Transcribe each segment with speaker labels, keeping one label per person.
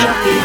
Speaker 1: நான்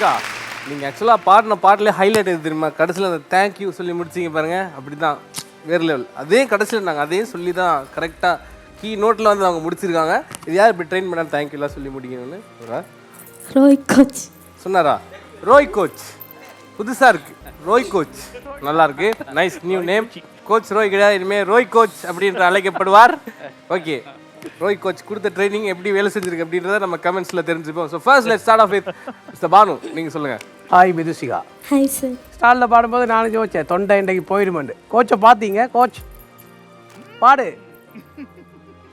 Speaker 2: மிதுசிகா நீங்கள் ஆக்சுவலாக பாடின பாட்டிலே ஹைலைட் எது தெரியுமா? கடைசியில் அந்த தேங்க்யூ சொல்லி முடிச்சிங்க பாருங்க. அப்படி தான் வேறு லெவல் அதே கடைசியில் நாங்கள் அதே சொல்லி தான் கரெக்டாக கீ நோட்டில் வந்து அவங்க முடிச்சிருக்காங்க. இது யார் இப்படி ட்ரெயின் பண்ணால் தேங்க்யூலாம் சொல்லி முடிக்கணும்னு?
Speaker 1: ரோய் கோச்
Speaker 2: சொன்னாரா? ரோய் கோச் புதுசாக இருக்கு. ரோய் கோச் நல்லா இருக்கு. Nice new name coach Roy கிடையாது. இனிமேல் ரோய் கோச் அப்படின்ற அழைக்கப்படுவார். ஓகே ரோய் கோச் கொடுத்த ட்ரைனிங் எப்படி வேலை செஞ்சிருக்கு அப்படின்றத நம்ம கமெண்ட்ஸில் தெரிஞ்சுப்போம். So first let start off with mister Banu. நீங்கள் சொல்லுங்கள்
Speaker 3: ஹாய் மிதுசிகா.
Speaker 1: ஹாய் சார்
Speaker 3: ஸ்டாலில் பாடும்போது நானும் யோசிச்சேன் தொண்டை இன்றைக்கு போயிடுமெண்டு கோச்சை பார்த்தீங்க கோச் பாடு.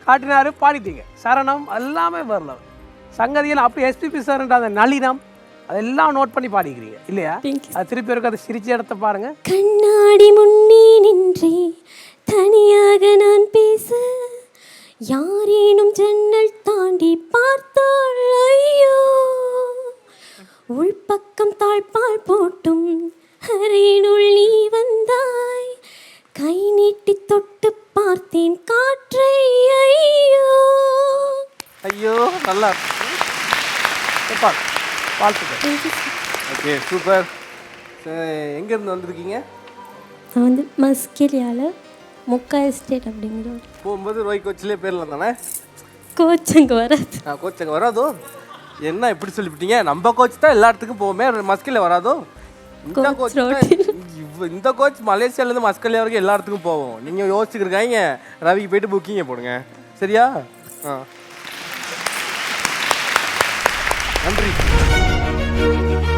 Speaker 3: காட்டினாரு பாடிட்டீங்க. சரணம் எல்லாமே வரல. சங்கதியில் அப்படி எஸ்பிபி சார்ன்ற அந்த நளினம் அதெல்லாம் நோட் பண்ணி பாடிக்கிறீங்க. இல்லையா. அது திருப்பி இருக்க அதை சிரிச்ச இடத்த பாருங்க.
Speaker 1: கண்ணாடி முன்னே நின்றே தனியாக நான் பேச யாரேனும் ஜன்னல் தாண்டி பார்த்தாள் ஐயோ. உள்பக்கம் தாழ்பால் போட்டும் அறையினுள் நீ வந்தாய். கை நீட்டி தொட்டு பார்த்தேன் காற்றை ஐயோ.
Speaker 2: ஐயோ நல்லா
Speaker 3: வாழ்த்துக்கள்.
Speaker 2: Okay super. எங்கேருந்து வந்திருக்கீங்க?
Speaker 1: நான் வந்து மஸ்கெலியால முக்கா எஸ்டேட் அப்படிங்கிற
Speaker 2: போகும்போது ரோய் கோச்சிலே பேர்லாம் தானே?
Speaker 1: கோச் அங்கே வராது.
Speaker 2: ஆ கோச் அங்கே வராதோ? என்ன இப்படி சொல்லிவிட்டீங்க? நம்ம கோச் தான் எல்லா இடத்துக்கும் போவோமே மஸ்கில் வராதோ? இந்த கோச். இந்த கோச் மலேசியாலேருந்து மஸ்கல்யா வரைக்கும் எல்லா இடத்துக்கும் போவோம். நீங்கள் யோசிச்சுருக்காங்க. ரவிக்கு போயிட்டு புக்கிங்க போடுங்க. சரியா? ஆ. நன்றி.